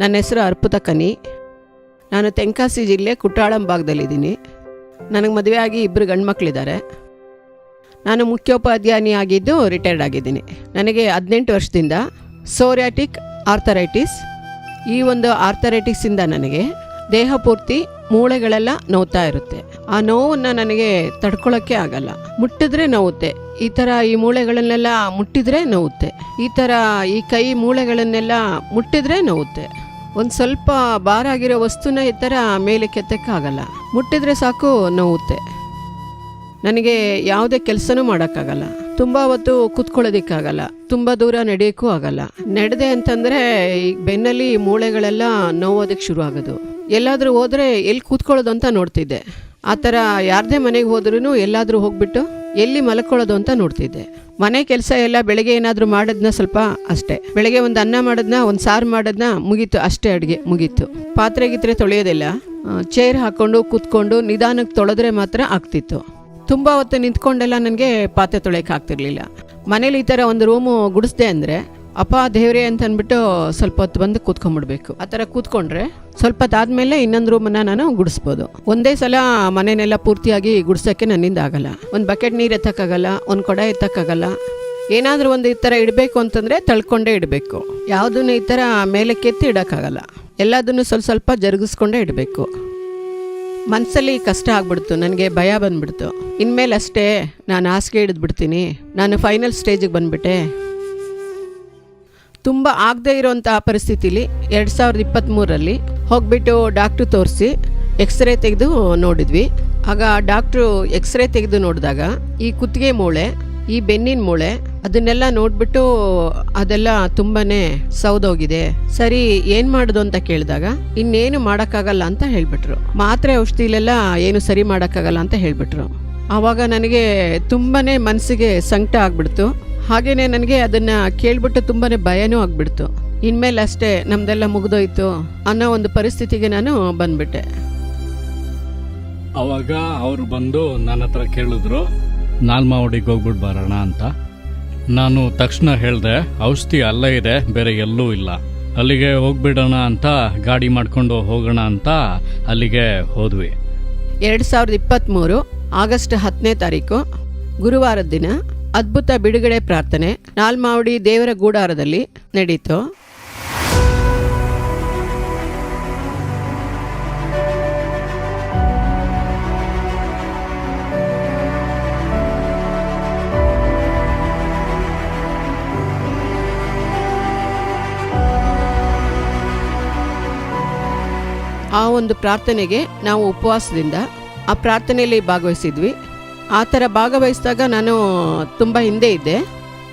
ನನ್ನ ಹೆಸರು ಅರ್ಪುತ ಕನಿ. ನಾನು ತೆಂಕಾಸಿ ಜಿಲ್ಲೆ ಕುಟ್ಟಾಳಂ ಭಾಗದಲ್ಲಿದ್ದೀನಿ. ನನಗೆ ಮದುವೆ ಆಗಿ ಇಬ್ಬರು ಗಂಡ್ಮಕ್ಳಿದ್ದಾರೆ ನಾನು ಮುಖ್ಯೋಪಾಧ್ಯಾಯಿ ಆಗಿದ್ದು ರಿಟೈರ್ಡ್ ಆಗಿದ್ದೀನಿ. ನನಗೆ ಹದಿನೆಂಟು ವರ್ಷದಿಂದ ಸೋರಿಯಾಟಿಕ್ ಆರ್ಥರೈಟಿಸ್ ಈ ಒಂದು ಆರ್ಥರೈಟಿಕ್ಸಿಂದ ನನಗೆ ದೇಹ ಪೂರ್ತಿ ಮೂಳೆಗಳೆಲ್ಲ ನೋವ್ತಾ ಇರುತ್ತೆ. ಆ ನೋವನ್ನು ನನಗೆ ತಡ್ಕೊಳ್ಳೋಕ್ಕೆ ಆಗಲ್ಲ. ಮುಟ್ಟಿದ್ರೆ ನೋವುತ್ತೆ. ಈ ಥರ ಈ ಮೂಳೆಗಳನ್ನೆಲ್ಲ ಮುಟ್ಟಿದ್ರೆ ನೋವುತ್ತೆ. ಈ ಥರ ಈ ಕೈ ಮೂಳೆಗಳನ್ನೆಲ್ಲ ಮುಟ್ಟಿದ್ರೆ ನೋವುತ್ತೆ. ಒಂದು ಸ್ವಲ್ಪ ಭಾರ ಆಗಿರೋ ವಸ್ತುನ ಈ ಥರ ಮೇಲೆ ಕೆತ್ತಕ್ಕಾಗಲ್ಲ ಮುಟ್ಟಿದ್ರೆ ಸಾಕು ನೋವುತ್ತೆ. ನನಗೆ ಯಾವುದೇ ಕೆಲಸನೂ ಮಾಡೋಕ್ಕಾಗಲ್ಲ. ತುಂಬ ಹೊತ್ತು ಕೂತ್ಕೊಳ್ಳೋದಕ್ಕಾಗಲ್ಲ. ತುಂಬ ದೂರ ನಡೆಯೋಕ್ಕೂ ಆಗಲ್ಲ. ನಡೆದೆ ಅಂತಂದರೆ ಈ ಬೆನ್ನಲ್ಲಿ ಮೂಳೆಗಳೆಲ್ಲ ನೋವೋದಕ್ಕೆ ಶುರು ಆಗೋದು ಎಲ್ಲಾದರೂ ಹೋದರೆ ಎಲ್ಲಿ ಕೂತ್ಕೊಳ್ಳೋದು ಅಂತ ನೋಡ್ತಿದ್ದೆ. ಆ ಥರ ಯಾರದೇ ಮನೆಗೆ ಹೋದ್ರೂ ಎಲ್ಲಾದರೂ ಹೋಗ್ಬಿಟ್ಟು ಎಲ್ಲಿ ಮಲ್ಕೊಳ್ಳೋದು ಅಂತ ನೋಡ್ತಿದ್ದೆ. ಮನೆ ಕೆಲಸ ಎಲ್ಲ ಬೆಳಗ್ಗೆ ಏನಾದರೂ ಮಾಡೋದನ್ನ ಸ್ವಲ್ಪ ಅಷ್ಟೇ. ಬೆಳಗ್ಗೆ ಒಂದು ಅನ್ನ ಮಾಡೋದನ್ನ ಒಂದು ಸಾರು ಮಾಡೋದನ್ನ ಮುಗೀತು, ಅಷ್ಟೇ ಅಡುಗೆ ಮುಗೀತು. ಪಾತ್ರೆ ಗಿತ್ರೆ ತೊಳೆಯೋದಿಲ್ಲ. ಚೇರ್ ಹಾಕ್ಕೊಂಡು ಕೂತ್ಕೊಂಡು ನಿಧಾನಕ್ಕೆ ತೊಳೆದ್ರೆ ಮಾತ್ರ ಆಗ್ತಿತ್ತು. ತುಂಬ ಹೊತ್ತು ನಿಂತ್ಕೊಂಡೆಲ್ಲ ನನಗೆ ಪಾತ್ರೆ ತೊಳೆಯಕ್ಕೆ ಆಗ್ತಿರ್ಲಿಲ್ಲ. ಮನೇಲಿ ಈ ಥರ ಒಂದು ರೂಮು ಗುಡಿಸ್ದೆ ಅಂದರೆ ಅಪ್ಪ, ದೇವ್ರೆ ಅಂತ ಅಂದ್ಬಿಟ್ಟು ಸ್ವಲ್ಪ ಹೊತ್ತು ಬಂದು ಕೂತ್ಕೊಂಡ್ಬಿಡ್ಬೇಕು ಆ ಥರ ಕೂತ್ಕೊಂಡ್ರೆ ಸ್ವಲ್ಪ ಹೊತ್ತಾದ್ಮೇಲೆ ಇನ್ನೊಂದು ರೂಮನ್ನ ನಾನು ಗುಡಿಸ್ಬೋದು. ಒಂದೇ ಸಲ ಮನೆನೆಲ್ಲ ಪೂರ್ತಿಯಾಗಿ ಗುಡಿಸೋಕ್ಕೆ ನನ್ನಿಂದ ಆಗಲ್ಲ. ಒಂದು ಬಕೆಟ್ ನೀರು ಎತ್ತಕ್ಕಾಗಲ್ಲ, ಒಂದು ಕೊಡ ಎತ್ತಕ್ಕಾಗಲ್ಲ. ಏನಾದರೂ ಒಂದು ಈ ಥರ ಇಡಬೇಕು ಅಂತಂದರೆ ತಳ್ಕೊಂಡೇ ಇಡಬೇಕು. ಯಾವುದನ್ನು ಈ ಥರ ಮೇಲೆ ಕೆತ್ತಿ ಇಡೋಕ್ಕಾಗಲ್ಲ. ಎಲ್ಲದನ್ನು ಸ್ವಲ್ಪ ಸ್ವಲ್ಪ ಜರುಗಿಸ್ಕೊಂಡೇ ಇಡಬೇಕು. ಮನಸ್ಸಲ್ಲಿ ಕಷ್ಟ ಆಗ್ಬಿಡ್ತು, ನನಗೆ ಭಯ ಬಂದ್ಬಿಡ್ತು. ಇನ್ಮೇಲೆ ಅಷ್ಟೇ ನಾನು ಹಾಸಿಗೆ ಹಿಡಿದ್ಬಿಡ್ತೀನಿ. ನಾನು ಫೈನಲ್ ಸ್ಟೇಜಿಗೆ ಬಂದ್ಬಿಟ್ಟೆ. ತುಂಬ ಆಗದೇ ಇರೋಂತಹ ಪರಿಸ್ಥಿತಿಲಿ ಎರಡು ಸಾವಿರದ ಇಪ್ಪತ್ತ್ಮೂರರಲ್ಲಿ ಹೋಗ್ಬಿಟ್ಟು ಡಾಕ್ಟ್ರು ತೋರಿಸಿ ಎಕ್ಸ್ರೇ ತೆಗೆದು ನೋಡಿದ್ವಿ. ಆಗ ಡಾಕ್ಟ್ರು ಎಕ್ಸ್ರೇ ತೆಗೆದು ನೋಡಿದಾಗ ಈ ಕುತ್ತಿಗೆ ಮೂಳೆ, ಈ ಬೆನ್ನಿನ ಮೂಳೆ ಅದನ್ನೆಲ್ಲ ನೋಡ್ಬಿಟ್ಟು ಅದೆಲ್ಲ ತುಂಬಾನೇ ಸೌದೋಗಿದೆ. ಸರಿ, ಏನ್ ಮಾಡುದು ಅಂತ ಕೇಳಿದಾಗ ಇನ್ನೇನು ಮಾಡೋಕ್ಕಾಗಲ್ಲ ಅಂತ ಹೇಳ್ಬಿಟ್ರು. ಮಾತ್ರೆ ಔಷಧಿಲೆಲ್ಲ ಏನು ಸರಿ ಮಾಡೋಕ್ಕಾಗಲ್ಲ ಅಂತ ಹೇಳ್ಬಿಟ್ರು. ಆವಾಗ ನನಗೆ ತುಂಬಾನೇ ಮನಸ್ಸಿಗೆ ಸಂಕಟ ಆಗ್ಬಿಡ್ತು. ಹಾಗೇನೆ ನನಗೆ ಅದನ್ನು ಕೇಳಿಬಿಟ್ಟು ತುಂಬಾ ಭಯನೂ ಆಗ್ಬಿಡ್ತು. ಇನ್ಮೇಲೆ ಅಷ್ಟೇ ನಮ್ದೆಲ್ಲ ಮುಗಿದೋಯ್ತು ಅನ್ನೋ ಒಂದು ಪರಿಸ್ಥಿತಿಗೆ ನಾನು ಬಂದ್ಬಿಟ್ಟೆ. ಅವಾಗ ಅವರು ಬಂದು ನನ್ನ ಹತ್ರ ಕೇಳಿದ್ರು ನಾಲ್ಮಾವಡಿಗೆ ಹೋಗ್ಬಿಟ್ಟು ಬರೋಣ ಅಂತ. ನಾನು ತಕ್ಷಣ ಹೇಳಿದೆ ಔಷಧಿ ಅಲ್ಲೇ ಇದೆ ಬೇರೆ ಎಲ್ಲೂ ಇಲ್ಲ. ಅಲ್ಲಿಗೆ ಹೋಗ್ಬಿಡೋಣ ಅಂತ ಗಾಡಿ ಮಾಡ್ಕೊಂಡು ಹೋಗೋಣ ಅಂತ ಅಲ್ಲಿಗೆ ಹೋದ್ವಿ. ಎರಡು ಸಾವಿರದ ಇಪ್ಪತ್ತ್ಮೂರು ಆಗಸ್ಟ್ ಹತ್ತನೇ ತಾರೀಕು ಗುರುವಾರದ ದಿನ ಅದ್ಭುತ ಬಿಡುಗಡೆ ಪ್ರಾರ್ಥನೆ ನಾಲ್ಮಾವಡಿ ದೇವರ ಗೂಡಾರದಲ್ಲಿ ನಡೀತು. ಆ ಒಂದು ಪ್ರಾರ್ಥನೆಗೆ ನಾವು ಉಪವಾಸದಿಂದ ಆ ಪ್ರಾರ್ಥನೆಯಲ್ಲಿ ಭಾಗವಹಿಸಿದ್ವಿ. ಆ ಥರ ಭಾಗವಹಿಸಿದಾಗ ನಾನು ತುಂಬ ಹಿಂದೆ ಇದ್ದೆ.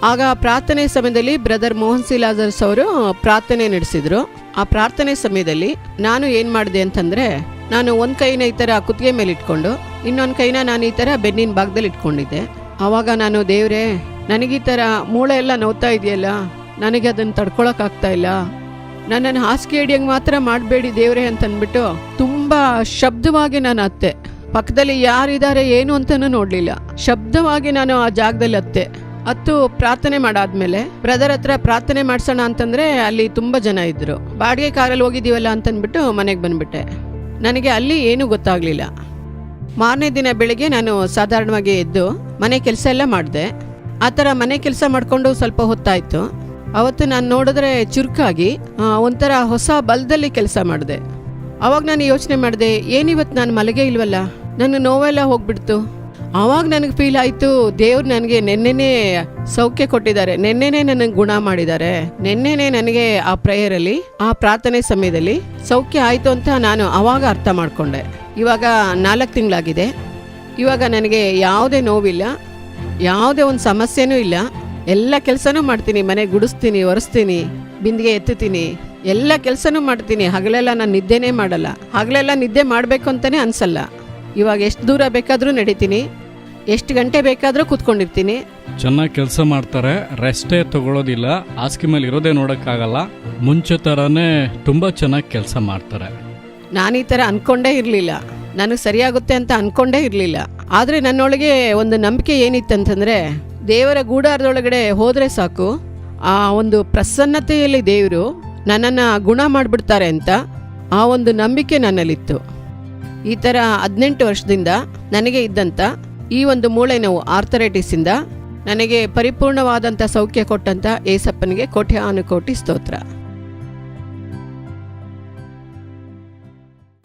ಆಗ ಪ್ರಾರ್ಥನೆ ಸಮಯದಲ್ಲಿ ಬ್ರದರ್ ಮೋಹನ್ ಸಿಲಾಜರ್ಸ್ ಅವರು ಪ್ರಾರ್ಥನೆ ನಡೆಸಿದ್ರು. ಆ ಪ್ರಾರ್ಥನೆ ಸಮಯದಲ್ಲಿ ನಾನು ಏನು ಮಾಡಿದೆ ಅಂತಂದರೆ, ನಾನು ಒಂದು ಕೈನ ಈ ಥರ ಕುತ್ತಿಗೆ ಮೇಲೆ ಇಟ್ಕೊಂಡು, ಇನ್ನೊಂದು ಕೈನ ನಾನು ಈ ಥರ ಬೆನ್ನಿನ ಭಾಗದಲ್ಲಿ ಇಟ್ಕೊಂಡಿದ್ದೆ. ಆವಾಗ ನಾನು, ದೇವರೇ, ನನಗೆ ಈ ಥರ ಮೂಳೆ ಎಲ್ಲ ನೋವ್ತಾ ಇದೆಯಲ್ಲ, ನನಗೆ ಅದನ್ನು ತಡ್ಕೊಳಕ್ಕಾಗ್ತಾ ಇಲ್ಲ. ನನ್ನನ್ನು ಹಾಸಿಗೆ ಹಿಡಿಯಂಗೆ ಮಾತ್ರ ಮಾಡಬೇಡಿ ದೇವರೇ ಅಂತಂದ್ಬಿಟ್ಟು ತುಂಬ ಶಬ್ದವಾಗಿ ನಾನು ಅತ್ತೆ. ಪಕ್ಕದಲ್ಲಿ ಯಾರಿದ್ದಾರೆ ಏನು ಅಂತಲೂ ನೋಡಲಿಲ್ಲ. ಶಬ್ದವಾಗಿ ನಾನು ಆ ಜಾಗದಲ್ಲಿ ಅತ್ತೆ. ಹತ್ತು ಪ್ರಾರ್ಥನೆ ಮಾಡಾದ್ಮೇಲೆ, ಬ್ರದರ್ ಹತ್ರ ಪ್ರಾರ್ಥನೆ ಮಾಡ್ಸೋಣ ಅಂತಂದ್ರೆ ಅಲ್ಲಿ ತುಂಬ ಜನ ಇದ್ರು. ಬಾಡಿಗೆ ಕಾರಲ್ಲಿ ಹೋಗಿದ್ದೀವಲ್ಲ ಅಂತಂದ್ಬಿಟ್ಟು ಮನೆಗೆ ಬಂದ್ಬಿಟ್ಟೆ. ನನಗೆ ಅಲ್ಲಿ ಏನೂ ಗೊತ್ತಾಗಲಿಲ್ಲ. ಮಾರನೇ ದಿನ ಬೆಳಿಗ್ಗೆ ನಾನು ಸಾಧಾರಣವಾಗಿ ಎದ್ದು ಮನೆ ಕೆಲಸ ಎಲ್ಲ ಮಾಡಿದೆ. ಆ ಥರ ಮನೆ ಕೆಲಸ ಮಾಡಿಕೊಂಡು ಸ್ವಲ್ಪ ಹೊತ್ತಾಯಿತು. ಅವತ್ತು ನಾನು ನೋಡಿದ್ರೆ ಚುರುಕಾಗಿ ಒಂಥರ ಹೊಸ ಬಲದಲ್ಲಿ ಕೆಲಸ ಮಾಡಿದೆ. ಅವಾಗ ನಾನು ಯೋಚನೆ ಮಾಡಿದೆ ಏನಿವತ್ತು ನಾನು ಮಲಗೆ ಇಲ್ವಲ್ಲ? ನನ್ನ ನೋವೆಲ್ಲ ಹೋಗ್ಬಿಡ್ತು. ಆವಾಗ ನನಗೆ ಫೀಲ್ ಆಯಿತು, ದೇವ್ರು ನನಗೆ ನೆನ್ನೆನೇ ಸೌಖ್ಯ ಕೊಟ್ಟಿದ್ದಾರೆ. ನೆನ್ನೆನೇ ನನಗೆ ಗುಣ ಮಾಡಿದ್ದಾರೆ. ನೆನ್ನೆನೇ ನನಗೆ ಆ ಪ್ರೇಯರಲ್ಲಿ ಆ ಪ್ರಾರ್ಥನೆ ಸಮಯದಲ್ಲಿ ಸೌಖ್ಯ ಆಯಿತು ಅಂತ ನಾನು ಆವಾಗ ಅರ್ಥ ಮಾಡಿಕೊಂಡೆ. ಇವಾಗ ನಾಲ್ಕು ತಿಂಗಳಾಗಿದೆ. ಇವಾಗ ನನಗೆ ಯಾವುದೇ ನೋವಿಲ್ಲ, ಯಾವುದೇ ಒಂದು ಸಮಸ್ಯೆನೂ ಇಲ್ಲ. ಎಲ್ಲ ಕೆಲಸನೂ ಮಾಡ್ತೀನಿ, ಮನೆ ಗುಡಿಸ್ತೀನಿ, ಒರೆಸ್ತೀನಿ, ಬಿಂದಿಗೆ ಎತ್ತುತ್ತೀನಿ. ಎಲ್ಲ ಕೆಲಸನೂ ಮಾಡ್ತೀನಿ. ಹಗಲೆಲ್ಲ ನಾನು ನಿದ್ದೆನೇ ಮಾಡಲ್ಲ. ಹಗಲೆಲ್ಲ ನಿದ್ದೆ ಮಾಡಬೇಕು ಅಂತಲೇ ಅನ್ಸಲ್ಲ. ಇವಾಗ ಎಷ್ಟು ದೂರ ಬೇಕಾದರೂ ನಡೀತೀನಿ ಎಷ್ಟು ಗಂಟೆ ಬೇಕಾದರೂ ಕೂತ್ಕೊಂಡಿರ್ತೀನಿ. ಚೆನ್ನಾಗಿ ಕೆಲಸ ಮಾಡ್ತಾರೆ ರೆಸ್ಟೇ ತಗೊಳ್ಳೋದಿಲ್ಲ ಹಾಸಿಗೆ ಮೇಲೆ ಇರೋದೇ ನೋಡೋಕ್ಕಾಗಲ್ಲ ಮುಂಚೆ ಥರನೇ ತುಂಬ ಚೆನ್ನಾಗಿ ಕೆಲಸ ಮಾಡ್ತಾರೆ. ನಾನು ಈ ಥರ ಅಂದ್ಕೊಂಡೇ ಇರಲಿಲ್ಲ. ನನಗೆ ಸರಿಯಾಗುತ್ತೆ ಅಂತ ಅಂದ್ಕೊಂಡೇ ಇರಲಿಲ್ಲ. ಆದರೆ ನನ್ನೊಳಗೆ ಒಂದು ನಂಬಿಕೆ ಏನಿತ್ತಂತಂದರೆ ದೇವರ ಗೂಡಾರದೊಳಗಡೆ ಹೋದರೆ ಸಾಕು. ಆ ಒಂದು ಪ್ರಸನ್ನತೆಯಲ್ಲಿ ದೇವರು ನನ್ನನ್ನು ಗುಣ ಮಾಡಿಬಿಡ್ತಾರೆ ಅಂತ ಆ ಒಂದು ನಂಬಿಕೆ ನನ್ನಲ್ಲಿತ್ತು. ಈ ಥರ ಹದಿನೆಂಟು ವರ್ಷದಿಂದ ನನಗೆ ಇದ್ದಂಥ ಈ ಒಂದು ಮೂಳೆ ನೋವು ಆರ್ಥರೈಟಿಸಿಂದ ನನಗೆ ಪರಿಪೂರ್ಣವಾದಂಥ ಸೌಖ್ಯ ಕೊಟ್ಟಂಥ ಏಸಪ್ಪನಿಗೆ ಕೋಟ್ಯಾನುಕೋಟಿ ಸ್ತೋತ್ರ.